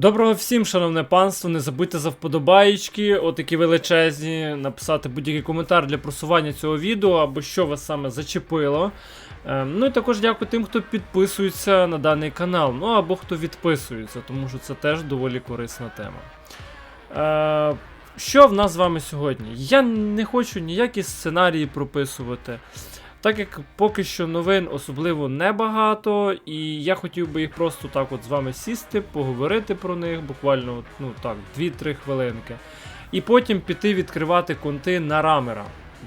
Доброго всім, шановне панство, не забудьте за вподобаєчки, отакі величезні, написати будь-який коментар для просування цього відео або що вас саме зачепило. Е, ну і також дякую тим, хто підписується на даний канал, ну або хто відписується, тому що це теж доволі корисна тема. Е, що в нас з вами сьогодні? Я не хочу ніякі сценарії прописувати. Так як поки що новин особливо небагато, і я хотів би їх просто так от з вами сісти, поговорити про них, буквально ну так, 2-3 хвилинки. І потім піти відкривати конти на рамера.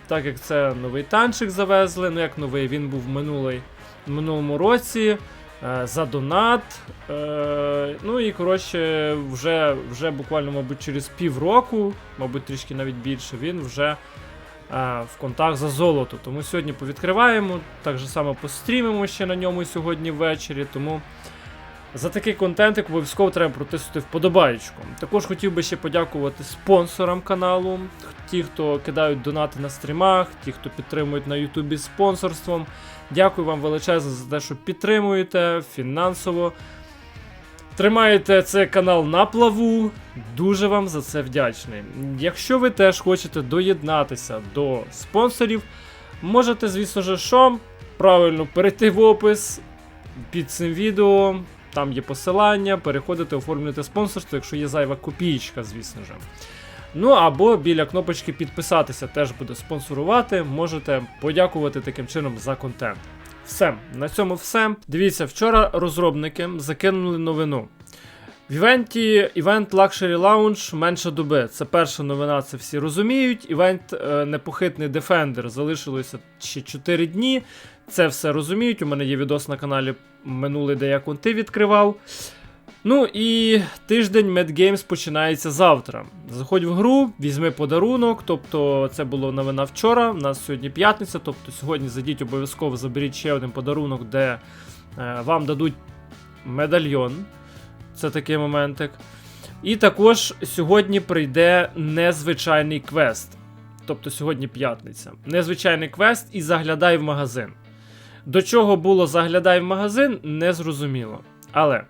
Так як це новий танчик завезли, ну як новий, він був минулий, минулому році. е, За донат. Е, ну і коротше, вже, вже буквально, мабуть, через півроку, мабуть, трішки навіть більше, він вже в контакт за золото. Тому сьогодні повідкриваємо, так же само пострімимо ще на ньому сьогодні ввечері. Тому за такий контент обов'язково треба протиснути вподобаєчку. Також хотів би ще подякувати спонсорам каналу, ті, хто кидають донати на стрімах, ті, хто підтримують на Ютубі спонсорством. Дякую вам величезно за те, що підтримуєте фінансово. Тримаєте цей канал на плаву. Дуже вам за це вдячний. Якщо ви теж хочете доєднатися до спонсорів, можете, звісно ж, що правильно перейти в опис під цим відео. Там є посилання, переходите, оформлюєте спонсорство, якщо є зайва копієчка, звісно ж. Ну або біля кнопочки підписатися теж буде спонсорувати. Можете подякувати таким чином за контент. Все, на цьому все. Дивіться, вчора розробники закинули новину. В івенті Event Luxury Lounge менше доби. Це перша новина, це всі розуміють. Івент е, Непохитний Defender залишилося ще 4 дні. Це все розуміють. У мене є відос на каналі минулий, де я конти відкривав. Ну і тиждень Mad Games починається завтра. Заходь в гру, візьми подарунок. Тобто, це було новина вчора. У нас сьогодні п'ятниця. Тобто сьогодні зайдіть обов'язково, заберіть ще один подарунок, де е, вам дадуть медальйон. Це такий моментик. І також сьогодні прийде незвичайний квест. Тобто сьогодні п'ятниця. Незвичайний квест і заглядай в магазин. До чого було заглядай в магазин, не зрозуміло. Але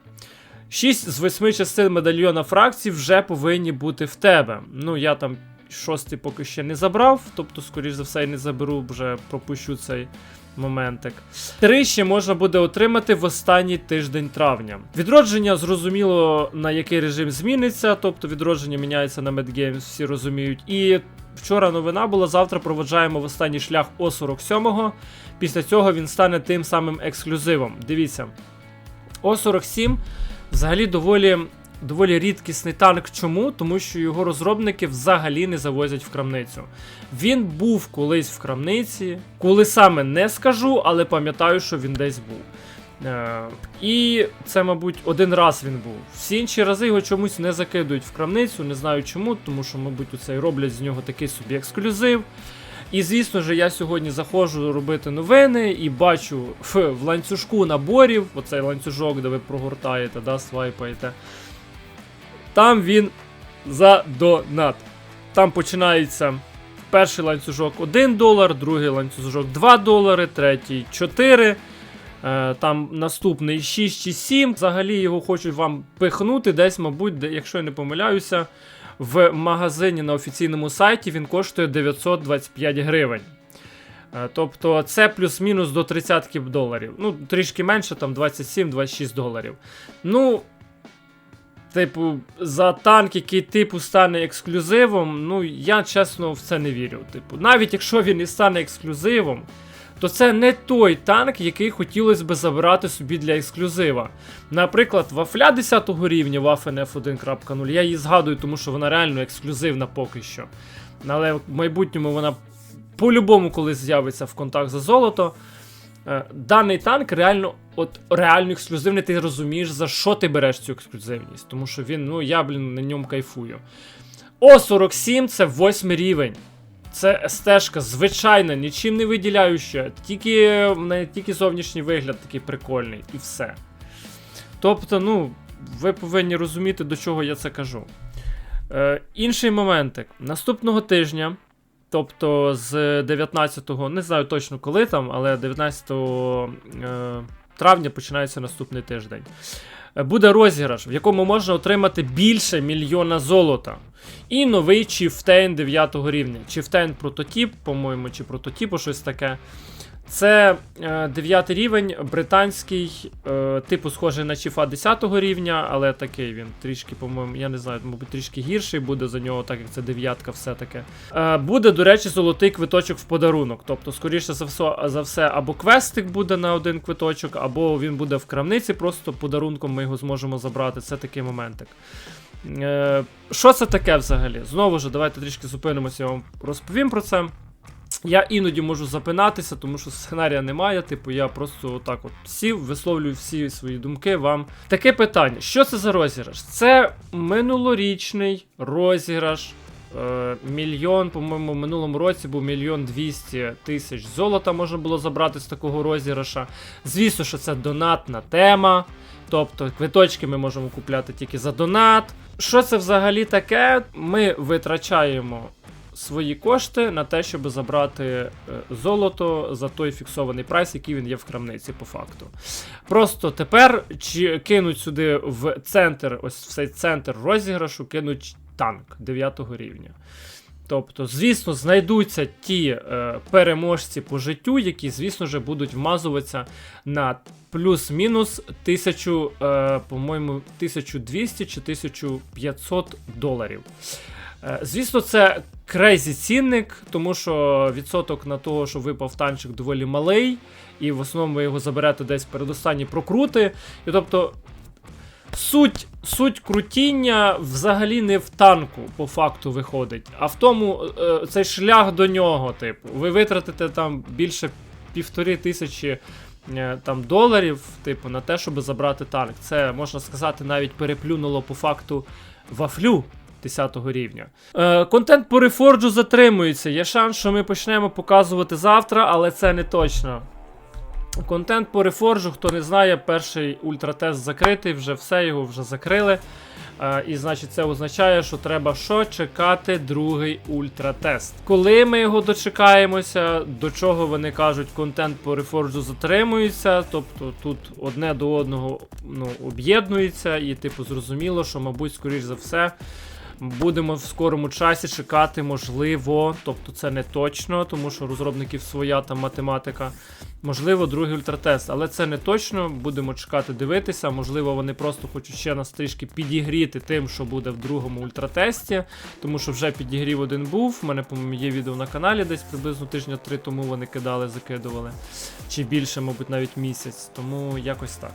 6 з 8 частин медальйона фракцій вже повинні бути в тебе. Ну, я там шостий поки ще не забрав, тобто, скоріш за все, і не заберу, вже пропущу цей моментик. Три ще можна буде отримати в останній тиждень травня. Відродження зрозуміло на який режим зміниться, тобто відродження міняється на Medgames, всі розуміють. І вчора новина була, завтра проведжаємо в останній шлях О47. Після цього він стане тим самим ексклюзивом. Дивіться. О47 взагалі доволі. Доволі рідкісний танк. Чому? Тому що його розробники взагалі не завозять в крамницю. Він був колись в крамниці, коли саме не скажу, але пам'ятаю, що він десь був. Е, і це, мабуть, один раз він був. Всі інші рази його чомусь не закидують в крамницю, не знаю чому, тому що, мабуть, оце роблять з нього такий собі ексклюзив. І звісно ж, я сьогодні заходжу робити новини і бачу в ланцюжку наборів, оцей ланцюжок, де ви прогортаєте, да, свайпаєте. Там він за донат. Там починається перший ланцюжок 1 долар, другий ланцюжок 2 долари, третій 4. Е, Там наступний 6 чи 7. Взагалі його хочуть вам пихнути десь, мабуть, якщо я не помиляюся, в магазині на офіційному сайті він коштує 925 гривень. Е, Тобто це плюс-мінус до 30 доларів. Ну, трішки менше, там 27-26 доларів. Ну, типу, за танк, який типу стане ексклюзивом, ну я чесно в це не вірю. Типу, навіть якщо він і стане ексклюзивом, то це не той танк, який хотілося би забрати собі для ексклюзива. Наприклад, вафля 10 рівня Waffen F1.0, я її згадую, тому що вона реально ексклюзивна поки що. Але в майбутньому вона по-любому колись з'явиться в контакт за золото. Е, Даний танк реально, от реально ексклюзивний, ти розумієш, за що ти береш цю ексклюзивність. Тому що він, ну я, блін, на ньому кайфую. О47 це 8 рівень. Це стежка звичайна, нічим не виділяюча, тільки, в неї тільки зовнішній вигляд такий прикольний, і все. Тобто, ну, ви повинні розуміти, до чого я це кажу. Е, інший моментик. Наступного тижня, тобто з 19-го, не знаю точно коли там, але 19 е, травня починається наступний тиждень. е, буде розіграш, в якому можна отримати більше мільйона золота. І новий Чіфтейн 9 рівня. Чіфтейн прототіп, по-моєму, чи прототіпу щось таке. Це е, 9 рівень, британський, е, типу схожий на Чіфа 10 рівня, але такий він трішки, по-моєму, я не знаю, мабуть, трішки гірший буде за нього, так як це дев'ятка все-таки. Е, буде, до речі, золотий квиточок в подарунок. Тобто, скоріше за все, за все, або квестик буде на один квиточок, або він буде в крамниці, просто подарунком ми його зможемо забрати. Це такий моментик. Е, що це таке взагалі? Знову ж, давайте трішки зупинимося, я вам розповім про це. Я іноді можу запинатися, тому що сценарія немає. Типу, я просто отак от сів, висловлюю всі свої думки вам. Таке питання: що це за розіграш? Це минулорічний розіграш. Е, мільйон, по-моєму, в минулому році був мільйон двісті тисяч золота можна було забрати з такого розіграша. Звісно, що це донатна тема. Тобто квиточки ми можемо купляти тільки за донат. Що це взагалі таке? Ми витрачаємо свої кошти на те, щоб забрати е, золото за той фіксований прайс, який він є в крамниці, по факту. Просто тепер чи кинуть сюди в центр, ось в цей центр розіграшу, кинуть танк 9 рівня. Тобто, звісно, знайдуться ті е, переможці по життю, які, звісно ж, будуть вмазуватися на плюс-мінус 1000, е, по-моєму, 1200 чи 1500 доларів. Е, Звісно, це крейзі цінник, тому що відсоток на того, що випав танчик, доволі малий, і в основному ви його заберете десь передостанні прокрути. І тобто. Суть, суть крутіння взагалі не в танку, по факту виходить, а в тому е, цей шлях до нього, типу. Ви витратите там більше півтори тисячі е, там, доларів, типу, на те, щоб забрати танк. Це можна сказати, навіть переплюнуло по факту вафлю 10 рівня. Е, контент по рефорджу затримується. Є шанс, що ми почнемо показувати завтра, але це не точно. Контент по рефорджу, хто не знає, перший ультратест закритий, вже все, його вже закрили. Е, і значить, це означає, що треба що чекати другий ультратест. Коли ми його дочекаємося, до чого вони кажуть, контент по рефорджу затримується, тобто тут одне до одного ну, об'єднується, і типу зрозуміло, що, мабуть, скоріш за все. Будемо в скорому часі чекати, можливо, тобто це не точно, тому що розробників своя там математика. Можливо, другий ультратест, але це не точно. Будемо чекати, дивитися. Можливо, вони просто хочуть ще нас трішки підігріти тим, що буде в другому ультратесті, тому що вже підігрів один був. У мене, по-моєму, є відео на каналі, десь приблизно тижня три тому вони кидали, закидували. Чи більше, мабуть, навіть місяць. Тому якось так.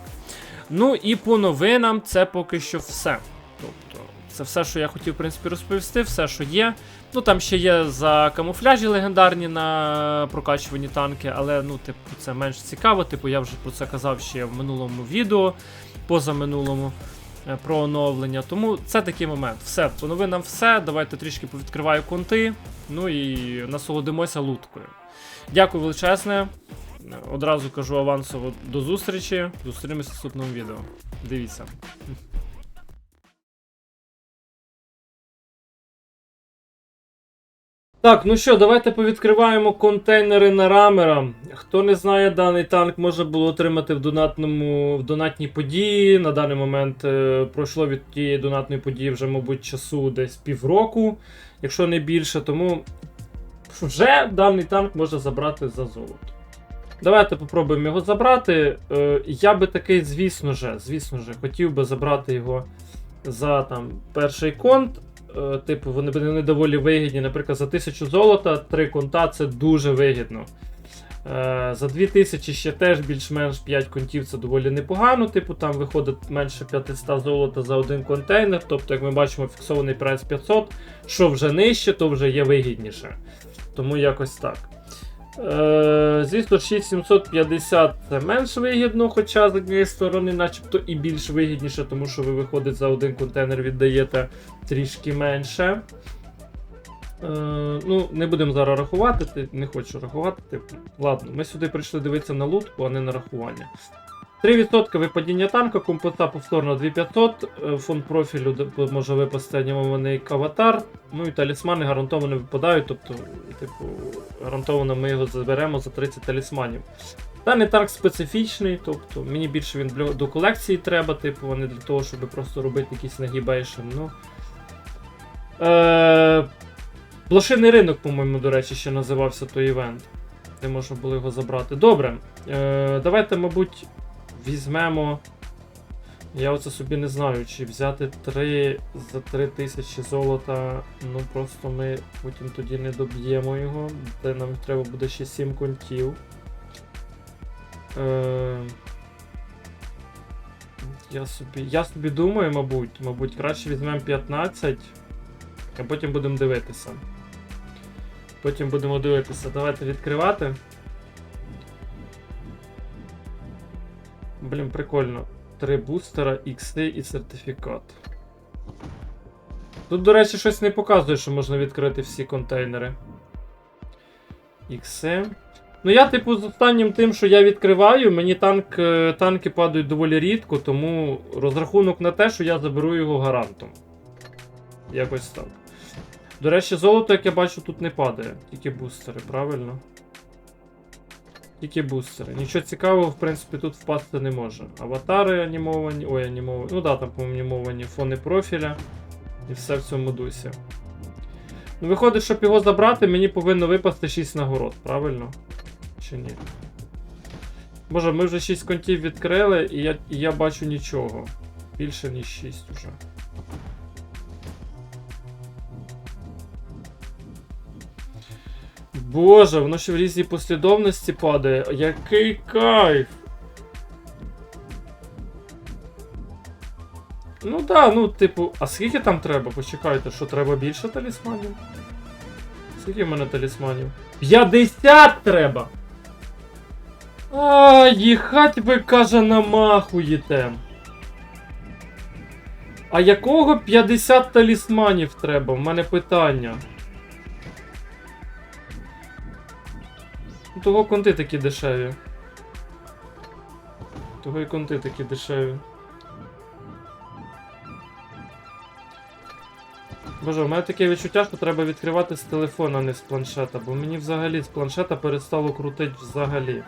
Ну і по новинам це поки що все. Тобто. Це все, що я хотів, в принципі, розповісти, все, що є. Ну там ще є за камуфляжі легендарні на прокачувані танки, але ну, типу, це менш цікаво. Типу, я вже про це казав ще в минулому відео, позаминулому е, про оновлення. Тому це такий момент. Все, по новинам все. Давайте трішки повідкриваю конти. Ну і насолодимося луткою. Дякую величезне. Одразу кажу авансово до зустрічі. Зустрінемося в наступному відео. Дивіться. Так, ну що, давайте повідкриваємо контейнери на рамера. Хто не знає, даний танк можна було отримати в донатному в донатній події. На даний момент е, пройшло від тієї донатної події вже, мабуть, часу десь півроку, якщо не більше, тому вже даний танк можна забрати за золото. Давайте попробуємо його забрати. Е, я би такий, звісно же, звісно же, хотів би забрати його за там перший конт. Е, Типу, вони вони доволі вигідні. Наприклад, за 1000 золота, 3 конта це дуже вигідно. Е, За 2000 ще теж більш-менш 5 контів це доволі непогано. Типу, там виходить менше 500 золота за один контейнер. Тобто, як ми бачимо, фіксований прайс 500. Що вже нижче, то вже є вигідніше. Тому якось так. Е, Звісно, 6750 це менш вигідно, хоча з однієї сторони, начебто і більш вигідніше, тому що ви виходить за один контейнер віддаєте трішки менше. Е, ну, не будемо зараз рахувати, не хочу рахувати. Типу. Ладно, ми сюди прийшли дивитися на лутку, а не на рахування. 3% випадіння танка, компота повторно 2500, е, фонд профілю може випасти анімований аватар, ну і талісмани гарантовано випадають, тобто, типу, гарантовано ми його заберемо за 30 талісманів. Даний танк специфічний, тобто мені більше він до колекції треба, типу, а не для того, щоб просто робити якийсь нагібейшн. Ну. Е, Блошиний ринок, по-моєму, до речі, ще називався той івент. Де можна було його забрати. Добре. Е, давайте, мабуть, візьмемо. Я оце собі не знаю, чи взяти 3 за 3 тисячі золота. Ну просто ми потім тоді не доб'ємо його. Де нам треба буде ще 7 контів. Е, я, собі, я собі думаю, мабуть, мабуть, краще візьмемо 15, а потім будемо дивитися. Потім будемо дивитися. Давайте відкривати. Блін, прикольно. Три бустера, ікси і сертифікат. Тут, до речі, щось не показує, що можна відкрити всі контейнери. Ікси. Ну, я, типу, з останнім тим, що я відкриваю, мені танк, е, танки падають доволі рідко, тому розрахунок на те, що я заберу його гарантом. Якось так. До речі, золото, як я бачу, тут не падає. Тільки бустери, правильно? Тільки бустери. Нічого цікавого, в принципі, тут впасти не може. Аватари анімовані. Ой, анімовані. Ну да, там анімовані фони профіля. І все в цьому дусі. Ну, виходить, щоб його забрати, мені повинно випасти 6 нагород, правильно? Чи ні? Боже, ми вже 6 контів відкрили, і я, і я бачу нічого. Більше, ніж 6 уже. Боже, воно ще в різній послідовності падає. Який кайф! Ну да, ну, типу, а скільки там треба? Почекайте, що треба більше талісманів? Скільки в мене талісманів? 50 треба! А, їхать ви, каже, намахуєте. А якого 50 талісманів треба? В мене питання. Того конти такі дешеві. Того і конти такі дешеві. Боже, у мене таке відчуття, що треба відкривати з телефона, а не з планшета, бо мені взагалі з планшета перестало крутити взагалі.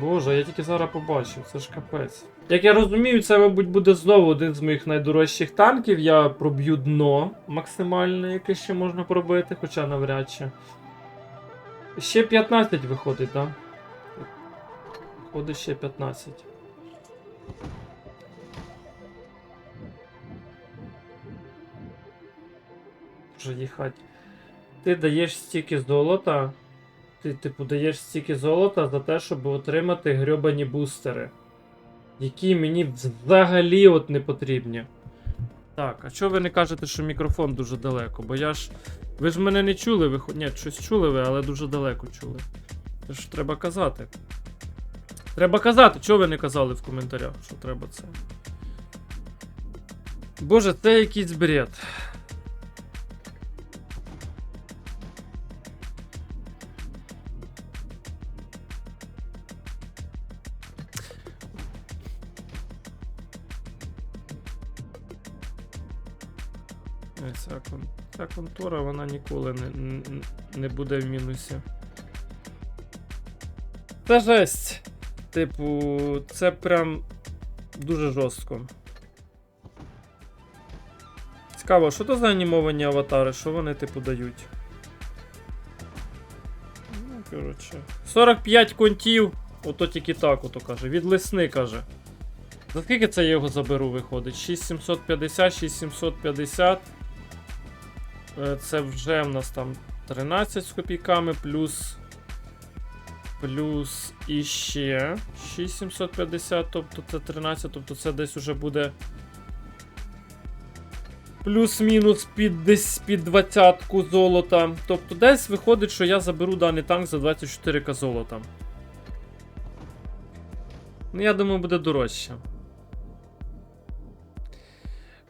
Боже, я тільки зараз побачив, це ж капець. Як я розумію, це, мабуть, буде знову один з моїх найдорожчих танків. Я проб'ю дно максимальне, яке ще можна пробити, хоча навряд чи. Ще 15 виходить, так? Да? Виходить ще 15. Вже їхать. Ти даєш стільки золота. Ти, типу, даєш стільки золота за те, щоб отримати грьобані бустери. Які мені взагалі от не потрібні. Так, а чого ви не кажете, що мікрофон дуже далеко? Бо я ж. Ви ж мене не чули, ви Ні, щось чули ви, але дуже далеко чули. Це ж треба казати. Треба казати, чого ви не казали в коментарях, що треба це. Боже, це якийсь бред. Ця, контора вона ніколи не, не буде в мінусі. Це жесть. Типу, це прям дуже жорстко. Цікаво, що то за анімовані аватари? Що вони, типу, дають? Ну, коротше. 45 контів. Ото тільки так, ото каже. Від лисни каже. За скільки це я його заберу, виходить? 6750, 6750. Е, Це вже в нас там 13 з копійками, плюс. Плюс іще 6750, тобто це 13, тобто це десь уже буде. Плюс-мінус під десь під 20 золота. Тобто десь виходить, що я заберу даний танк за 24к золота. Ну, я думаю, буде дорожче.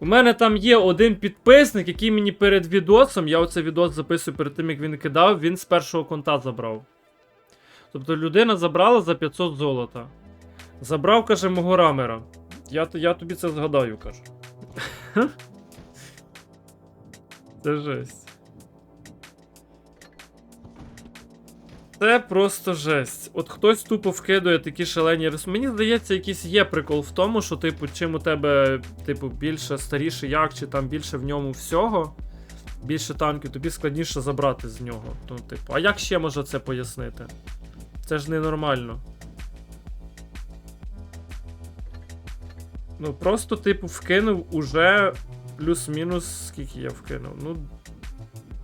У мене там є один підписник, який мені перед відосом, я оцей відос записую перед тим, як він кидав, він з першого конта забрав. Тобто людина забрала за 500 золота. Забрав, каже, мого рамера. Я, я тобі це згадаю, кажу. Це жесть. Це просто жесть. От хтось тупо вкидує такі шалені ресурси. Мені здається, якийсь є прикол в тому, що, типу, чим у тебе, типу, більше старіший як, чи там більше в ньому всього, більше танків, тобі складніше забрати з нього. Ну, типу, а як ще можна це пояснити? Це ж ненормально. Ну, просто, типу, вкинув уже плюс-мінус, скільки я вкинув? Ну,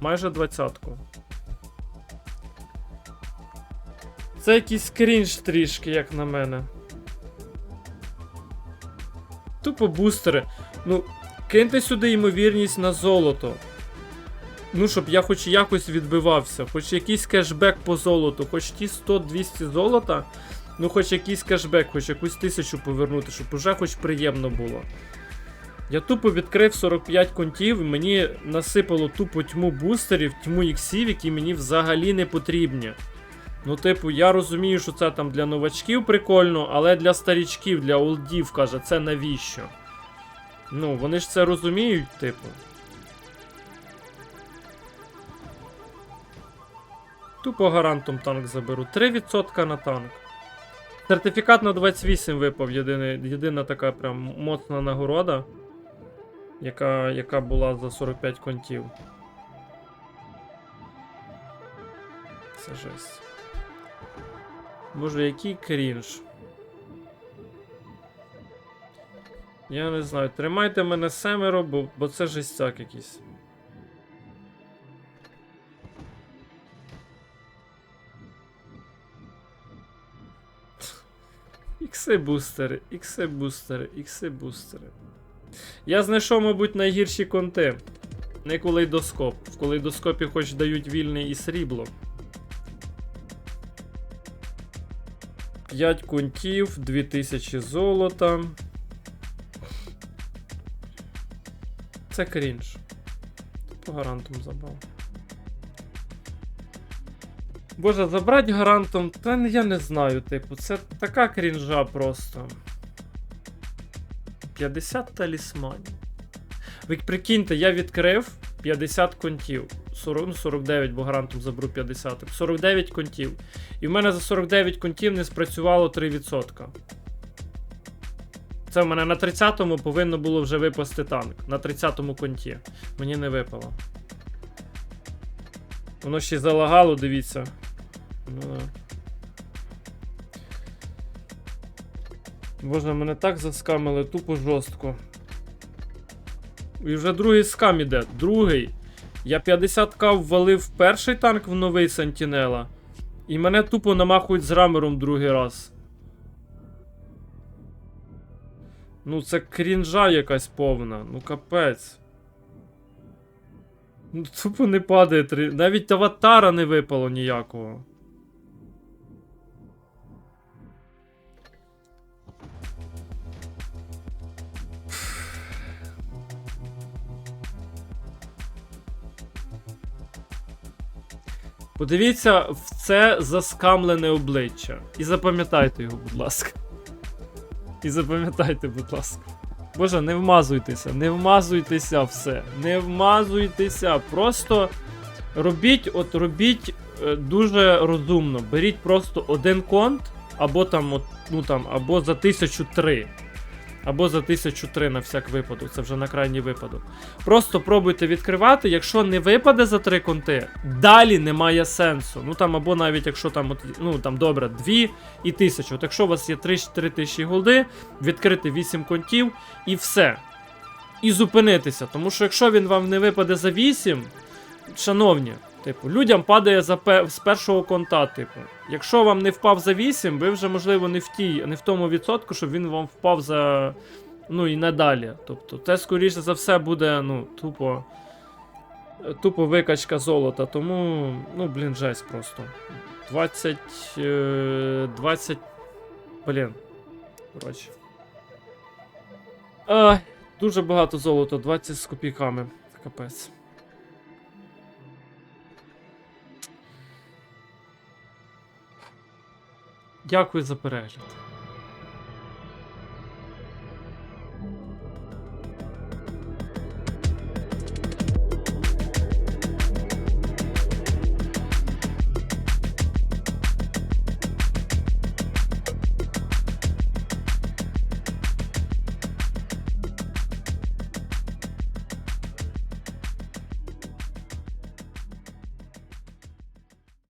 майже двадцятку. Це якийсь крінж трішки, як на мене. Тупо бустери. Ну, киньте сюди ймовірність на золото. Ну, щоб я хоч якось відбивався, хоч якийсь кешбек по золоту, хоч ті 100-200 золота, ну хоч якийсь кешбек, хоч якусь тисячу повернути, щоб уже хоч приємно було. Я тупо відкрив 45 контів, і мені насипало тупо тьму бустерів, тьму іксів, які мені взагалі не потрібні. Ну, типу, я розумію, що це там для новачків прикольно, але для старічків, для олдів, каже, це навіщо? Ну, вони ж це розуміють, типу. Тупо гарантом танк заберу. 3% на танк. Сертифікат на 28 випав, єдиний, єдина така прям моцна нагорода, яка, яка була за 45 контів. Це жесть. Боже, який крінж. Я не знаю, тримайте мене семеро, бо, бо це жестяк якийсь. Ікси бустери, ікси бустери, ікси бустери. Я знайшов, мабуть, найгірші конти. Не кулейдоскоп. В кулейдоскопі хоч дають вільний і срібло. 5 кунтів, 2000 золота. Це крінж. По гарантом забрав. Боже, забрати гарантом, та я не знаю, типу, це така крінжа просто. 50 талісманів. Ви прикиньте, я відкрив 50 контів. 40, ну, 49, бо гарантом заберу 50. 49 контів. І в мене за 49 контів не спрацювало 3%. Це в мене на 30-му повинно було вже випасти танк. На 30-му конті. Мені не випало. Воно ще залагало, дивіться. Ну. Боже, мене так заскамили тупо жорстко. І вже другий скам іде. Другий. Я 50к ввалив перший танк в новий Сентінела. І мене тупо намахують з рамером другий раз. Ну, це крінжа якась повна. Ну капець. Ну, тупо не падає три. Навіть аватара не випало ніякого. Подивіться в це заскамлене обличчя. І запам'ятайте його, будь ласка. І запам'ятайте, будь ласка. Боже, не вмазуйтеся, не вмазуйтеся все. Не вмазуйтеся. Просто робіть, от робіть е, дуже розумно. Беріть просто один конт, або там, от, ну там, або за 1003. Або за 1003 на всяк випадок, це вже на крайній випадок. Просто пробуйте відкривати, якщо не випаде за 3 конти, далі немає сенсу. Ну там, або навіть якщо там, ну там добре, 2 і 1000. От якщо у вас є 3-4 тисячі голди, відкрити 8 контів і все. І зупинитися. Тому що якщо він вам не випаде за 8, шановні, типу, людям падає за з першого конта, типу. Якщо вам не впав за 8, ви вже, можливо, не в тій, не в тому відсотку, щоб він вам впав за. Ну і надалі. Тобто, це, скоріше за все, буде, ну, тупо. е, Тупо викачка золота. Тому, ну, блін, жесть просто. 20. е, 20. Блін. Коротше. Ай, дуже багато золота, 20 з копійками. Капець. Дякую за перегляд.